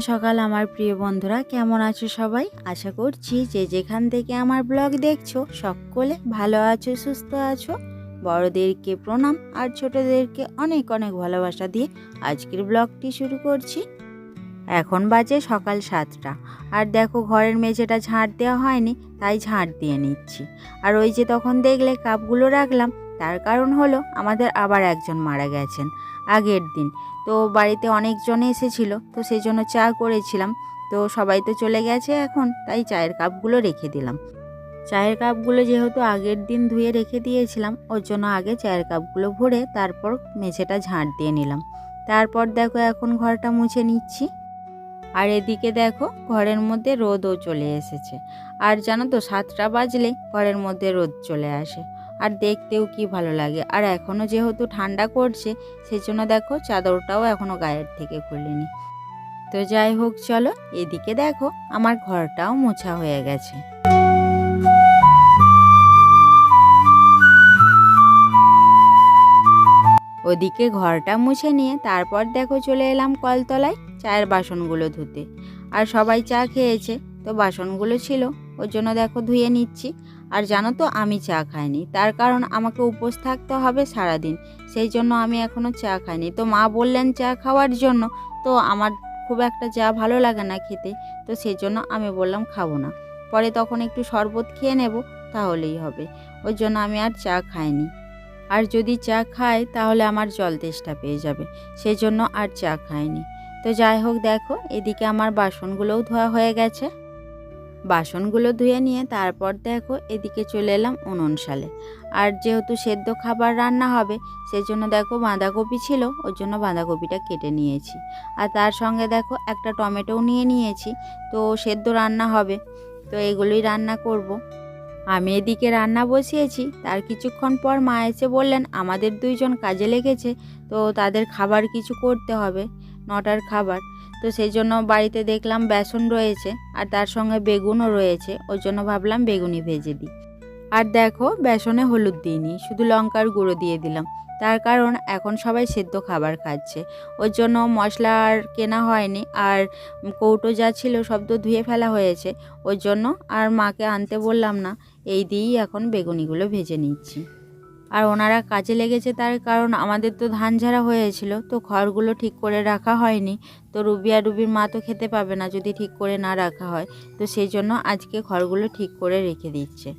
সকাল, আমার প্রিয় বন্ধুরা। কেমন আছো সবাই? আশা করছি যে যেখান থেকে আমার ব্লগ দেখছ, সকলে ভালো আছো, সুস্থ আছো। বড়দেরকে প্রণাম আর ছোটদেরকে অনেক অনেক ভালোবাসা দিয়ে আজকের ব্লগটি শুরু করছি। এখন বাজে সকাল সাতটা। আর দেখো, ঘরের মেঝেটা ঝাঁট দেওয়া হয়নি, তাই ঝাঁট দিয়ে নিচ্ছি। আর ওই যে তখন দেখলে কাপগুলো রাখলাম, তার কারণ হলো আমাদের আবার একজন মারা গেছেন। আগের দিন। তো বাড়িতে অনেকজন এসেছিল, তো সেই জন্য চা করেছিলাম। তো সবাই তো চলে গেছে এখন, তাই চায়ের কাপগুলো রেখে দিলাম। চায়ের কাপগুলো যেহেতু আগের দিন ধুয়ে রেখে দিয়েছিলাম, ওর জন্য আগে চায়ের কাপগুলো ভরে তারপর মেঝেটা ঝাঁট দিয়ে নিলাম। তারপর দেখো এখন ঘরটা মুছে নিচ্ছি। আর এদিকে দেখো ঘরের মধ্যে রোদও চলে এসেছে। আর জানো তো সাতটা বাজলে ঘরের মধ্যে রোদ চলে আসে। আর দেখতেও কি ভালো লাগে। আর এখনও যেহেতু ঠান্ডা করছে সেই জন্য দেখো চাদরটাও এখনও গায়ের থেকে খুলিনি। তো যাই হোক, চলো এদিকে দেখো, আমার ঘরটাও মোছা হয়ে গেছে। ওদিকে ঘরটা মুছে নিয়ে তারপর দেখো চলে এলাম কলতলায় চায়ের বাসনগুলো ধুতে। আর সবাই চা খেয়েছে, তো বাসনগুলো ছিল, ওর জন্য দেখো ধুয়ে নিচ্ছি। আর জানো তো, আমি চা খাইনি। তার কারণ আমাকে উপোস থাকতে হবে সারাদিন। সেই জন্য আমি এখনও চা খাইনি। তো মা বললেন চা খাওয়ার জন্য। তো আমার খুব একটা চা ভালো লাগে না খেতে, তো সেই জন্য আমি বললাম খাব না। পরে তখন একটু শরবত খেয়ে নেব, তাহলেই হবে। ওই জন্য আমি আর চা খাইনি। আর যদি চা খাই, তাহলে আমার জল তেষ্টা পেয়ে যাবে। সেই জন্য আর চা খাইনি। তো যাই হোক, দেখো, এদিকে আমার বাসনগুলোও ধোয়া হয়ে গেছে। বাসনগুলো ধুয়ে নিয়ে তারপর দেখো এদিকে চলে এলাম উনুন সালে আর যেহেতু সেদ্ধ খাবার রান্না হবে সেই জন্য দেখো বাঁধাকপি ছিল, ওর জন্য বাঁধাকপিটা কেটে নিয়েছি। আর তার সঙ্গে দেখো একটা টমেটোও নিয়ে নিয়েছি, তো সেদ্ধ রান্না হবে, তো এগুলোই রান্না করব। আমি এদিকে রান্না বসিয়েছি, তার কিছুক্ষণ পর মা এসে বললেন, আমাদের দুইজন কাজে লেগেছে, তো তাদের খাবার কিছু করতে হবে, নটার খাবার। তো সেই জন্য বাড়িতে দেখলাম বেসন রয়েছে আর তার সঙ্গে বেগুনও রয়েছে। ওর জন্য ভাবলাম বেগুনি ভেজে দিই। আর দেখো, বেসনে হলুদ দিইনি, শুধু লঙ্কার গুঁড়ো দিয়ে দিলাম। তার কারণ এখন সবাই সেদ্ধ খাবার খাচ্ছে। ওর জন্য মশলা আর কেনা হয়নি আর কৌটো যা ছিল সব তো ধুয়ে ফেলা হয়েছে। ওর জন্য আর মাকে আনতে বললাম না, এই দিয়েই এখন বেগুনিগুলো ভেজে নিচ্ছি। আর ওনারা কাজে লেগেছে তার কারণ আমাদের তো ধান ঝাড়া হয়েছিল, তো খড়গুলো ঠিক করে রাখা হয়নি। তো রুবি আর রুবির মা তো খেতে পাবে না যদি ঠিক করে না রাখা হয়। তো সেই জন্য আজকে খড়গুলো ঠিক করে রেখে দিচ্ছে।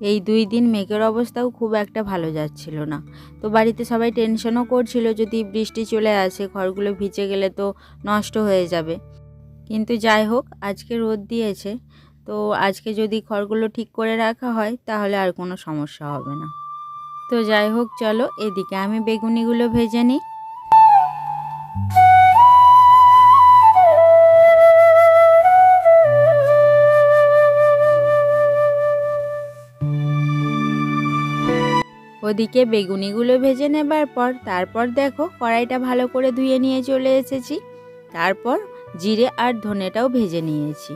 এই দুই দিন মেঘের অবস্থাও খুব একটা ভালো যাচ্ছিল না। তো বাড়িতে সবাই টেনশনও করছিল, যদি বৃষ্টি চলে আসে, খড়গুলো ভিজে গেলে তো নষ্ট হয়ে যাবে। কিন্তু যাই হোক, আজকে রোদ দিয়েছে। তো আজকে যদি খড়গুলো ঠিক করে রাখা হয়, তাহলে আর কোনো সমস্যা হবে না। তো যাই হোক, চলো এদিকে আমি বেগুনিগুলো ভেজে নিই। ওদিকে বেগুনিগুলো ভেজে নেবার পর, তারপর দেখো কড়াইটা ভালো করে ধুয়ে নিয়ে চলে এসেছি। তারপর জিরে আর ধনেটাও ভেজে নিয়েছি।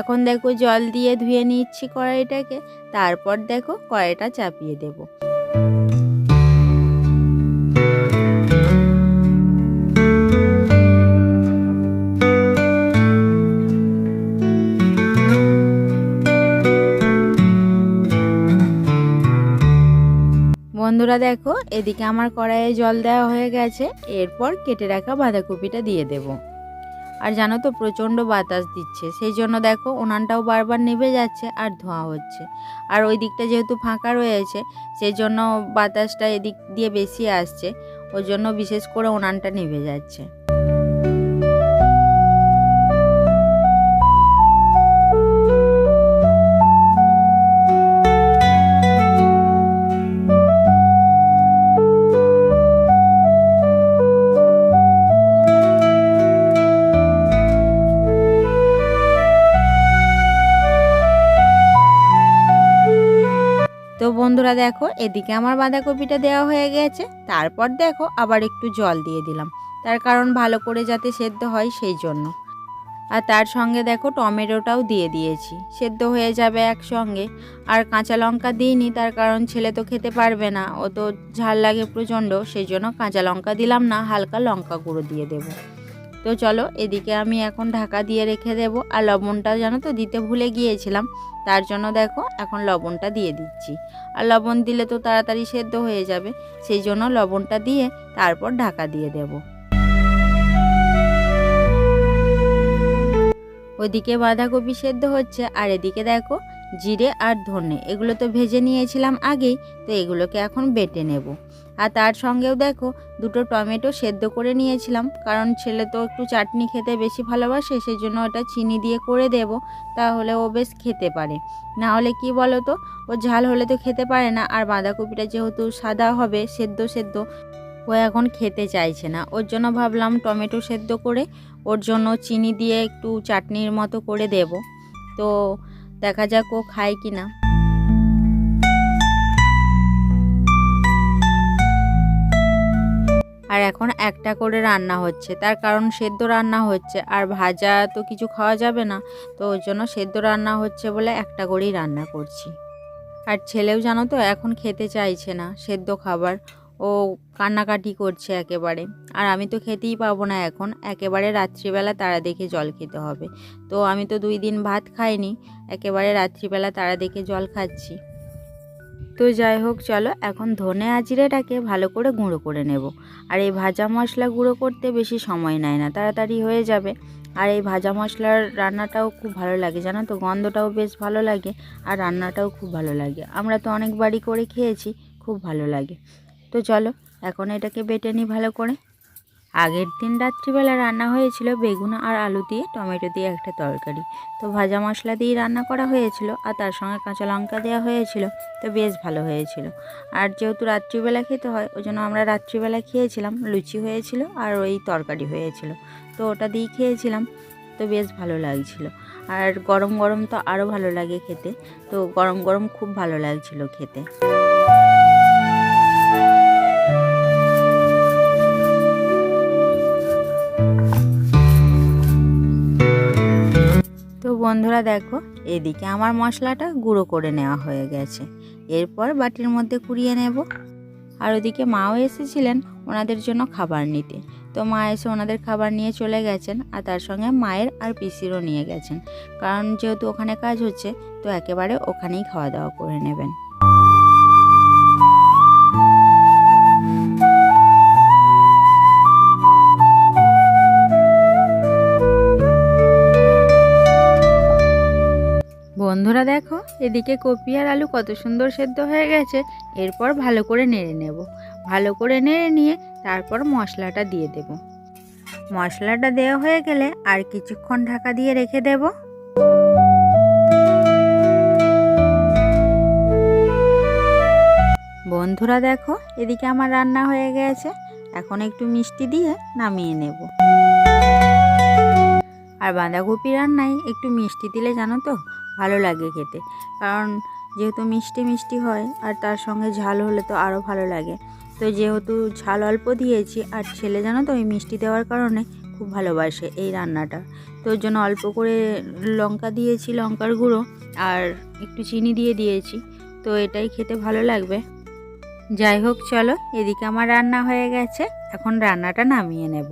এখন দেখো জল দিয়ে ধুয়ে নিচ্ছি কড়াইটাকে, তারপর দেখো কড়াইটা চাপিয়ে দেবো। বন্ধুরা দেখো, এদিকে আমার কড়াইয়ে জল দেওয়া হয়ে গেছে, এরপর কেটে রাখা বাঁধাকপিটা দিয়ে দেব। আর জানো তো, প্রচণ্ড বাতাস দিচ্ছে, সেই জন্য দেখো, উনানটাও বারবার নেভে যাচ্ছে আর ধোঁয়া হচ্ছে। আর ওই দিকটা যেহেতু ফাঁকা রয়েছে, সেই জন্য বাতাসটা এদিক দিয়ে বেশি আসছে, ওই জন্য বিশেষ করে উনানটা নেভে যাচ্ছে। বন্ধুরা দেখো, এদিকে আমার বাঁধাকপিটা দেওয়া হয়ে গেছে। তারপর দেখো, আবার একটু জল দিয়ে দিলাম। তার কারণ ভালো করে যাতে সেদ্ধ হয় সেই জন্য। আর তার সঙ্গে দেখো, টমেটোটাও দিয়ে দিয়েছি। সেদ্ধ হয়ে যাবে একসঙ্গে। আর কাঁচা লঙ্কা দিইনি, তার কারণ ছেলে তো খেতে পারবে না। ও তো ঝাল লাগে প্রচণ্ড, সেই জন্য কাঁচা লঙ্কা দিলাম না, হালকা লঙ্কা গুঁড়ো দিয়ে দেবো। তো চলো, এদিকে আমি এখন ঢাকা দিয়ে রেখে দেব। আর লবণটা জানো তো দিতে ভুলে গিয়েছিলাম, তার জন্য দেখো এখন লবণটা দিয়ে দিচ্ছি। আর লবণ দিলে তো তাড়াতাড়ি সেদ্ধ হয়ে যাবে, সেই জন্য লবণটা দিয়ে তারপর ঢাকা দিয়ে দেব। ওদিকে বাঁধাকপি সেদ্ধ হচ্ছে, আর এদিকে দেখো জিরে আর ধনে। এগুলো তো ভেজে নিয়েছিলাম আগেই, তো এগুলোকে এখন বেটে নেব। আর তার সঙ্গেও দেখো, দুটো টমেটো সেদ্ধ করে নিয়েছিলাম। কারণ ছেলে তো একটু চাটনি খেতে বেশি ভালোবাসে সেই জন্য ওটা চিনি দিয়ে করে দেব, তাহলে ও বেশ খেতে পারে। না হলে কি বলো তো ও ঝাল হলে তো খেতে পারে না, আর বাঁধাকপিটা যেহেতু সাদা হবে, সেদ্ধ সেদ্ধ, ও এখন খেতে চাইছে না। ওর জন্য ভাবলাম টমেটো সেদ্ধ করে ওর জন্য চিনি দিয়ে একটু চাটনির মতো করে দেব। তো দেখা যাক ও খায় কি না আর এখন একটা করে রান্না হচ্ছে। তার কারণ সেদ্ধ রান্না হচ্ছে, আর ভাজা তো কিছু খাওয়া যাবে না। তো ওর জন্য সেদ্ধ রান্না হচ্ছে বলে একটা করেই রান্না করছি। আর ছেলেও জানো তো এখন খেতে চাইছে না সেদ্ধ খাবার। ও কান্নাকাটি করছে একেবারে। আর আমি তো খেতেই পাবো না এখন। একেবারে রাত্রিবেলা তারা দেখে জল খেতে হবে। তো আমি তো দুই দিন ভাত খাইনি। একেবারে রাত্রিবেলা তারা দেখে জল খাচ্ছি। তো যাই হোক, চলো এখন ধনে আজিরেটাকে ভালো করে গুঁড়ো করে নেব। আর এই ভাজা মশলা গুঁড়ো করতে বেশি সময় নেয় না, তাড়াতাড়ি হয়ে যাবে। আর এই ভাজা মশলার রান্নাটাও খুব ভালো লাগে, জানো তো? গন্ধটাও বেশ ভালো লাগে আর রান্নাটাও খুব ভালো লাগে। আমরা তো অনেকবারই করে খেয়েছি, খুব ভালো লাগে। তো চলো, এখন এটাকে বেটে নিই ভালো করে। আগের দিন রাত্রিবেলা রান্না হয়েছিল বেগুন আর আলু দিয়ে, টমেটো দিয়ে একটা তরকারি। তো ভাজা মশলা দিয়ে রান্না করা হয়েছিল আর তার সঙ্গে কাঁচা লঙ্কা দেওয়া হয়েছিল, তো বেশ ভালো হয়েছিল। আর যেহেতু রাত্রিবেলা খেতে হয় ওই জন্য আমরা রাত্রিবেলা খেয়েছিলাম, লুচি হয়েছিল আর ওই তরকারি হয়েছিল। তো ওটা দিয়েই খেয়েছিলাম, তো বেশ ভালো লাগছিল। আর গরম গরম তো আরও ভালো লাগে খেতে, তো গরম গরম খুব ভালো লাগছিল খেতে। বন্ধুরা দেখো, এদিকে আমার মশলাটা গুঁড়ো করে নেওয়া হয়ে গেছে। এরপর বাটির মধ্যে কুড়িয়ে নেব। আর ওদিকে মাও এসেছিলেন ওনাদের জন্য খাবার নিতে। তো মা এসে ওনাদের খাবার নিয়ে চলে গেছেন আর তার সঙ্গে মায়ের আর পিসিরও নিয়ে গেছেন। কারণ যেহেতু ওখানে কাজ হচ্ছে, তো একেবারে ওখানেই খাওয়া দাওয়া করে নেবেন। বন্ধুরা দেখো, এদিকে কপি আর আলু কত সুন্দর সেদ্ধ হয়ে গেছে। এরপর ভালো করে নেড়ে নেব। ভালো করে নেড়ে নিয়ে তারপর মশলাটা দিয়ে দেব। মশলাটা দেওয়া হয়ে গেলে আর কিছুক্ষণ ঢাকা দিয়ে রেখে দেব। বন্ধুরা দেখো, এদিকে আমার রান্না হয়ে গেছে। এখন একটু মিষ্টি দিয়ে নামিয়ে নেব। আর বাঁধাকপি রান্নায় একটু মিষ্টি দিলে জানো তো ভালো লাগে খেতে। কারণ যেহেতু মিষ্টি মিষ্টি হয় আর তার সঙ্গে ঝাল হলে তো আরও ভালো লাগে। তো যেহেতু ঝাল অল্প দিয়েছি আর ছেলে জানো তো ওই মিষ্টি দেওয়ার কারণে খুব ভালোবাসে এই রান্নাটা। তো ওর জন্য অল্প করে লঙ্কা দিয়েছি, লঙ্কার গুঁড়ো আর একটু চিনি দিয়ে দিয়েছি। তো এটাই খেতে ভালো লাগবে। যাই হোক, চলো এদিকে আমার রান্না হয়ে গেছে। এখন রান্নাটা নামিয়ে নেব।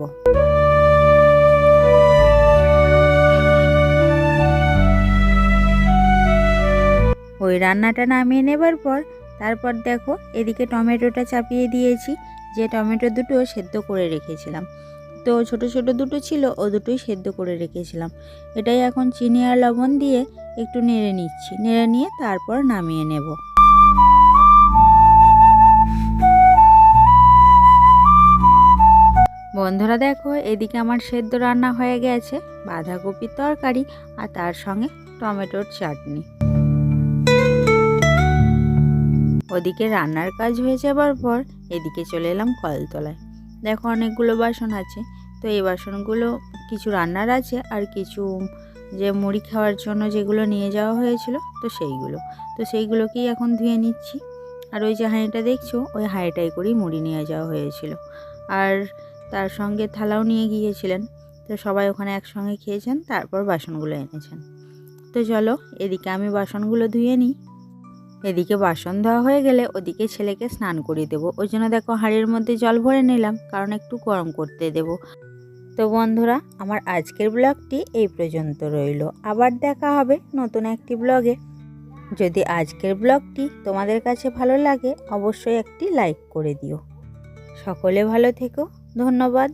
ওই রান্নাটা নামিয়ে নেবার পর, তারপর দেখো এদিকে টমেটোটা চাপিয়ে দিয়েছি। যে টমেটো দুটো সেদ্ধ করে রেখেছিলাম। তো ছোট ছোট দুটো ছিল, ও দুটোই সেদ্ধ করে রেখেছিলাম। এটাই এখন চিনি আর লবণ দিয়ে একটু নেড়ে নিচ্ছি। নেড়ে নিয়ে তারপর নামিয়ে নেব। বন্ধুরা দেখো, এদিকে আমার সেদ্ধ রান্না হয়ে গেছে। বাঁধাকপির তরকারি আর তার সঙ্গে টমেটোর চাটনি। ওদিকে রান্নার কাজ হয়ে যাবার পর এদিকে চলে এলাম কলতলায়। দেখো অনেকগুলো বাসন আছে, তো এই বাসনগুলো কিছু রান্নার আছে আর কিছু যে মুড়ি খাওয়ার জন্য যেগুলো নিয়ে যাওয়া হয়েছিল, তো সেইগুলো। তো সেইগুলোকেই এখন ধুয়ে নিচ্ছি। আর ওই যে হাঁড়িটা দেখছ, ওই হাঁড়িটাই করেই মুড়ি নিয়ে যাওয়া হয়েছিল। আর তার সঙ্গে থালাও নিয়ে গিয়েছিলেন, তো সবাই ওখানে একসঙ্গে খেয়েছেন, তারপর বাসনগুলো এনেছেন। তো চলো, এদিকে আমি বাসনগুলো ধুয়ে নিই। এদিকে বাসন ধোয়া হয়ে গেলে ওদিকে ছেলেকে স্নান করিয়ে দেবো। ওই জন্য দেখো হাঁড়ির মধ্যে জল ভরে নিলাম, কারণ একটু গরম করতে দেবো। তো বন্ধুরা, আমার আজকের ব্লগটি এই পর্যন্ত রইল। আবার দেখা হবে নতুন একটি ব্লগে। যদি আজকের ব্লগটি তোমাদের কাছে ভালো লাগে, অবশ্যই একটি লাইক করে দিও। সকলে ভালো থেকো। ধন্যবাদ।